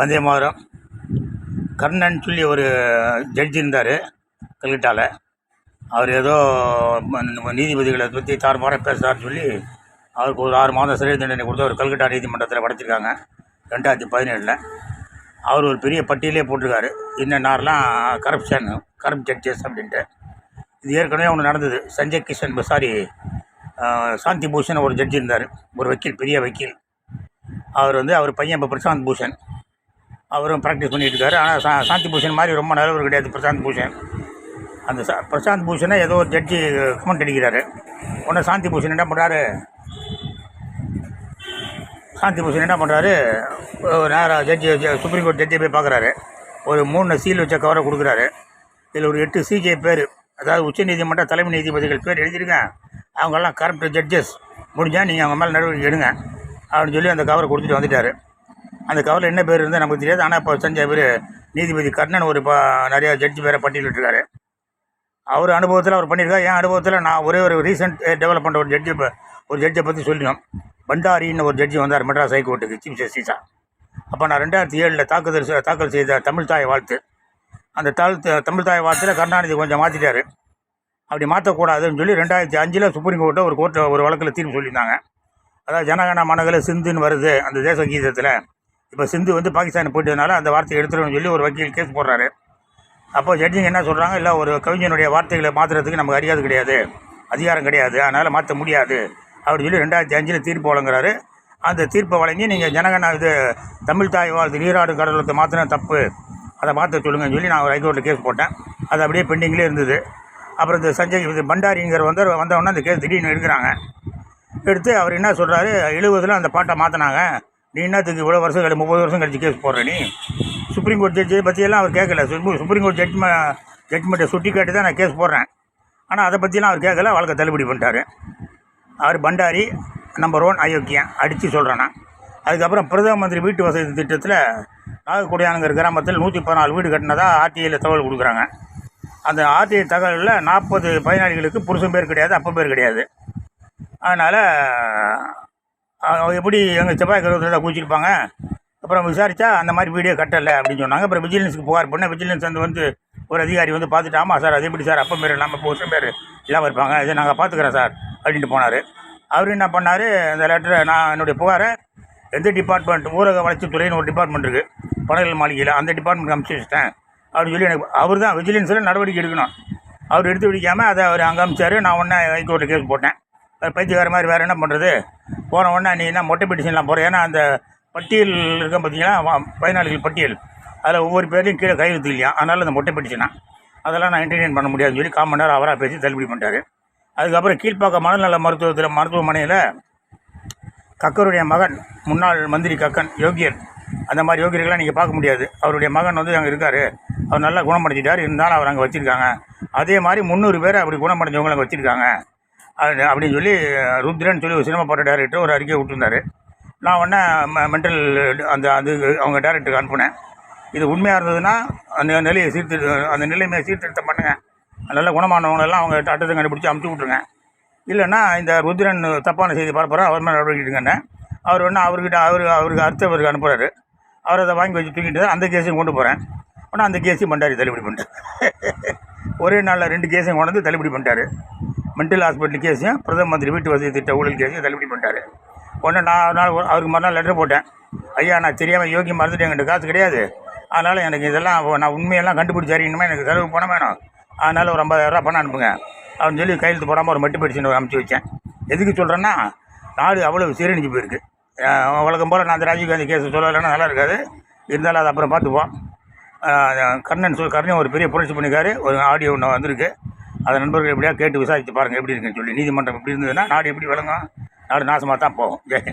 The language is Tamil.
வந்தே மாதிரம். கர்ணன் சொல்லி ஒரு ஜட்ஜி இருந்தார் கல்கட்டாவில் அவர் ஏதோ நீதிபதிகளை பற்றி தாறுமாறாக பேசுகிறாருன்னு சொல்லி அவருக்கு ஒரு ஆறு மாதம் சிறை தண்டனை கொடுத்து அவர் கல்கட்டா நீதிமன்றத்தில் படைச்சிருக்காங்க ரெண்டாயிரத்தி பதினேழில். அவர் ஒரு பெரிய பட்டியலே போட்டிருக்காரு. என்னென்னாரெலாம் கரப்ஷன் கரப்ட் ஜட்ஜஸ் அப்படின்ட்டு. இது ஏற்கனவே ஒன்று நடந்தது. சஞ்சய் கிஷன் சாரி சாந்தி பூஷன் ஒரு ஜட்ஜி இருந்தார். ஒரு வக்கீல் பெரிய வக்கீல். அவர் வந்து அவர் பையன் இப்போ பிரசாந்த் பூஷன். அவரும் ப்ராக்டிஸ் பண்ணிட்டு இருக்காரு. ஆனால் சா சாந்தி பூஷன் மாதிரி ரொம்ப நல்லவர் கிடையாது பிரசாந்த் பூஷன். அந்த சா பிரசாந்த் பூஷனை ஏதோ ஒரு ஜட்ஜி கமெண்ட் அடிக்கிறாரு. உடனே சாந்தி பூஷன் என்ன பண்ணுறாரு சாந்தி பூஷன் என்ன பண்ணுறாரு நேராக ஜட்ஜி சுப்ரீம் கோர்ட் ஜட்ஜியை போய் பார்க்குறாரு. ஒரு மூணு சீல் வச்ச கவரை கொடுக்குறாரு. இதில் ஒரு எட்டு சிஜே பேர். அதாவது உச்சநீதிமன்ற தலைமை நீதிபதிகள் பேர் எழுதியிருக்கேன் அவங்கெல்லாம் கரப்ட் ஜட்ஜஸ் முடிஞ்சால் நீங்கள் அவங்க மேலே நடவடிக்கை எடுங்க. அப்படின்னு சொல்லி அந்த கவரை கொடுத்துட்டு வந்துட்டார். அந்த கவரில் என்ன பேர் இருந்தால் நமக்கு தெரியாது. ஆனால் இப்போ செஞ்ச பேர் நீதிபதி கர்ணன் ஒரு ப நிறையா ஜட்ஜி பேரை பட்டியலிட்டிருக்காரு. அவர் அனுபவத்தில் அவர் பண்ணியிருக்காரு. என் அனுபவத்தில் நான் ஒரே ஒரு ரீசெண்ட் டெவலப் பண்ணுற ஒரு ஜட்ஜி ஒரு ஜட்ஜை பற்றி சொல்லினோம். பண்டாரின்னு ஒரு ஜட்ஜி வந்தார் மெட்ராஸ் ஹைகோர்ட்டுக்கு சீஃப் ஜஸ்டிஸாக அப்போ நான் ரெண்டாயிரத்தி ஏழில் தாக்குதல் தாக்கல் செய்த தமிழ் தாய் வாழ்த்து. அந்த தாழ் தமிழ் தாய் வாழ்த்தில் கருணாநிதி கொஞ்சம் மாற்றிட்டார் அப்படி மாற்றக்கூடாதுன்னு சொல்லி ரெண்டாயிரத்தி அஞ்சில் சுப்ரீம் கோர்ட்டை ஒரு கோர்ட்டில் ஒரு வழக்கில் தீர்ப்பு சொல்லியிருந்தாங்க. அதாவது ஜனகண மனகல சிந்துன்னு வருது அந்த தேச கீதத்தில். இப்போ சிந்து வந்து பாகிஸ்தான் போயிட்டதுனால அந்த வார்த்தையை எடுத்துருன்னு சொல்லி ஒரு வக்கீல் கேஸ் போடுறாரு. அப்போ ஜட்ஜிங்க என்ன சொல்கிறாங்க இல்லை ஒரு கவிஞனுடைய வார்த்தைகளை மாற்றுறதுக்கு நமக்கு அறியாது கிடையாது. அதிகாரம் கிடையாது. அதனால் மாற்ற முடியாது. அப்படின்னு சொல்லி ரெண்டாயிரத்தி அஞ்சில் தீர்ப்பு வழங்குறாரு. அந்த தீர்ப்பை வழங்கி நீங்கள் ஜனகன இது தமிழ் தாய் வாழ்த்து நீராடு கடலத்தை மாற்றின தப்பு அதை மாற்ற சொல்லுங்கன்னு சொல்லி நான் ஒரு ஹைகோர்ட்டில் கேஸ் போட்டேன். அது அப்படியே பெண்டிங்லேயே இருந்தது. அப்புறம் இந்த சஞ்சய் இது பண்டாரிங்கிற வந்து வந்தவொடனே அந்த கேஸ் திடீர்னு எடுக்கிறாங்க. எடுத்து அவர் என்ன சொல்கிறாரு எழுபதில் அந்த பாட்டை மாற்றினாங்க நீ என்னத்துக்கு இவ்வளோ வருஷம் கழிச்சு முப்பது வருஷம் கழிச்சு கேஸ் போடுற நீ? சுப்ரீம் கோர்ட் ஜட்ஜி பற்றியெல்லாம் அவர் கேட்கல. சுப்ரீம் சுப்ரீம் கோர்ட் ஜட்ஜ்மெ ஜட்மெண்ட்டை சுட்டி காட்டி தான் நான் கேஸ் போடுறேன். ஆனால் அதை பற்றிலாம் அவர் கேட்கல. வழக்கை தள்ளுபடி பண்ணிட்டாரு. அவர் பண்டாரி நம்பர் ஒன் அயோக்கியன் அடித்து சொல்கிறேன் நான். அதுக்கப்புறம் பிரதம மந்திரி வீட்டு வசதி திட்டத்தில் நாகக்குடியானுங்கிற கிராமத்தில் நூற்றி பதினாலு வீடு கட்டினதாக ஆர்டிஐயில் தகவல் கொடுக்குறாங்க. அந்த ஆர்டிஐ தகவலில் நாற்பது பயனாளிகளுக்கு புருஷன் பேர் கிடையாது அப்போ பேர் கிடையாது. அதனால் எப்படி எங்கள் செவ்வாய் கிரகத்தில் தான் குளிச்சிருப்பாங்க? அப்புறம் விசாரித்தா அந்த மாதிரி வீடியோ கட்டலை அப்படின்னு சொன்னாங்க. அப்புறம் விஜிலன்ஸுக்கு புகார் பண்ண விஜிலன்ஸ் வந்து வந்து ஒரு அதிகாரி வந்து பார்த்துட்டு ஆமாம் சார் அது எப்படி சார்? அப்போ பேர் இல்லாமல் புருஷன் பேர் இல்லாமல் இருப்பாங்க. இதை நாங்கள் பார்த்துக்குறோம் சார் அப்படின்ட்டு போனார். அவர் என்ன பண்ணார் அந்த லெட்டரை நான் என்னுடைய புகாரை எந்த டிபார்ட்மெண்ட் ஊரக வளர்ச்சித்துறைன்னு ஒரு டிபார்ட்மெண்ட் இருக்குது பனகல் மாளிகையில் அந்த டிபார்ட்மெண்ட் அமுச்சு வச்சிட்டேன். அப்படின்னு சொல்லி எனக்கு அவர் தான் விஜிலன்ஸில் நடவடிக்கை எடுக்கணும். அவர் எடுத்து பிடிக்காமல் அதை அவர் அங்கே அமிச்சார். நான் உடனே ஹைகோர்ட்டில் கேஸ் போட்டேன். பைத்தியக்கார மாதிரி வேறு என்ன பண்ணுறது போன உடனே நீ என்ன மொட்டை பெட்டிஷன்லாம் போகிற ஏன்னா அந்த பட்டியல் இருக்க பார்த்தீங்கன்னா பயனாளிகள் பட்டியல். அதில் ஒவ்வொரு பேர்லையும் கீழே கையெழுத்து இல்லையா? அதனால் அந்த மொட்டை பெட்டிஷனா? அதெல்லாம் நான் என்டர்டெயின் பண்ண முடியாதுன்னு சொல்லி கால் மணி நேரம் அவராக பேசி தள்ளுபடி பண்ணிட்டாரு. அதுக்கப்புறம் கீழ்ப்பாக்க மனநல மருத்துவத்தில் மருத்துவமனையில் கக்கருடைய மகன் முன்னாள் மந்திரி கக்கன் யோகியன் அந்த மாதிரி யோகியர்கள்லாம் நீங்கள் பார்க்க முடியாது. அவருடைய மகன் வந்து அங்கே இருக்கார். அவர் நல்லா குணமடைஞ்சிட்டார். இருந்தாலும் அவர் அங்கே வச்சுருக்காங்க. அதே மாதிரி முந்நூறு பேர் அப்படி குணமடைஞ்சவங்களை அங்கே வச்சுருக்காங்க. அப்படின்னு சொல்லி ருத்ரன் சொல்லி ஒரு சினிமா பாட்டு டேரக்டர் ஒரு அறிக்கை விட்டுருந்தாரு. நான் உடனே மென்டல் அந்த அது அவங்க டேரக்டருக்கு அனுப்புனேன். இது உண்மையாக இருந்ததுன்னா அந்த நிலையை சீர்திரு அந்த நிலையை சீர்திருத்தம் பண்ணுங்கள் நல்ல குணமானவங்களெல்லாம் அவங்க அட்டத்தை கண்டுபிடிச்சி அமுச்சு விட்ருங்க இல்லைன்னா இந்த ருத்ரன் தப்பான செய்தி பரப்புற அவர் மேலே நடவடிக்கை எடுங்கன்னு. அவர் ஒன்று அவர்கிட்ட அவர் அவருக்கு அடுத்தவருக்கு அனுப்புகிறாரு அவர் அதை வாங்கி வச்சு தூக்கிட்டு அந்த கேஸையும் கொண்டு போகிறேன் ஆனால் அந்த கேஸையும் பண்டாரி தள்ளுபடி பண்ணிட்டார். ஒரே நாளில் ரெண்டு கேஸையும் கொண்டு வந்து தள்ளுபடி பண்ணிட்டார். மென்டல் ஹாஸ்பிட்டல் கேஸையும் பிரதம மந்திரி வீட்டு வசதி திட்ட ஊழல் கேஸையும் தள்ளுபடி பண்ணிட்டார். உடனே நான் ஒரு நாள் அவருக்கு மறுநாள் லெட்டர் போட்டேன். ஐயா நான் தெரியாமல் யோகி மறந்துட்டு என்கிட்ட காசு கிடையாது. அதனால் எனக்கு இதெல்லாம் நான் உண்மையெல்லாம் கண்டுபிடிச்சி அறியணுமே எனக்கு செலவு பணம் வேணும். அதனால் ஒரு ஐம்பதாயிரரூவா பணம் அனுப்புங்க. அப்படின்னு சொல்லி கையெழுத்து போடாமல் ஒரு மட்டு பெடிஷன் அனுப்பிச்சி வச்சேன். எதுக்கு சொல்கிறேன்னா நாடு அவ்வளோ சீரழிஞ்சு போயிருக்கு. வழக்கம் போல் நான் அந்த ராஜீவ்காந்தி கேஸ் சொல்லலைன்னா நல்லா இருக்காது. இருந்தாலும் அது அப்புறம் பார்த்துப்போம். கர்ணன் சொல் கர்ணன் ஒரு பெரிய புரட்சி பண்ணிக்காரு. ஒரு ஆடியோ ஒன்று வந்திருக்கு. அதை நண்பர்கள் எப்படியா கேட்டு விசாரித்து பாருங்கள் எப்படி இருக்குன்னு சொல்லி. நீதிமன்றம் எப்படி இருந்ததுன்னா நாடு எப்படி விளங்கும் நாடு நாசமாக தான் போகும். ஜெய்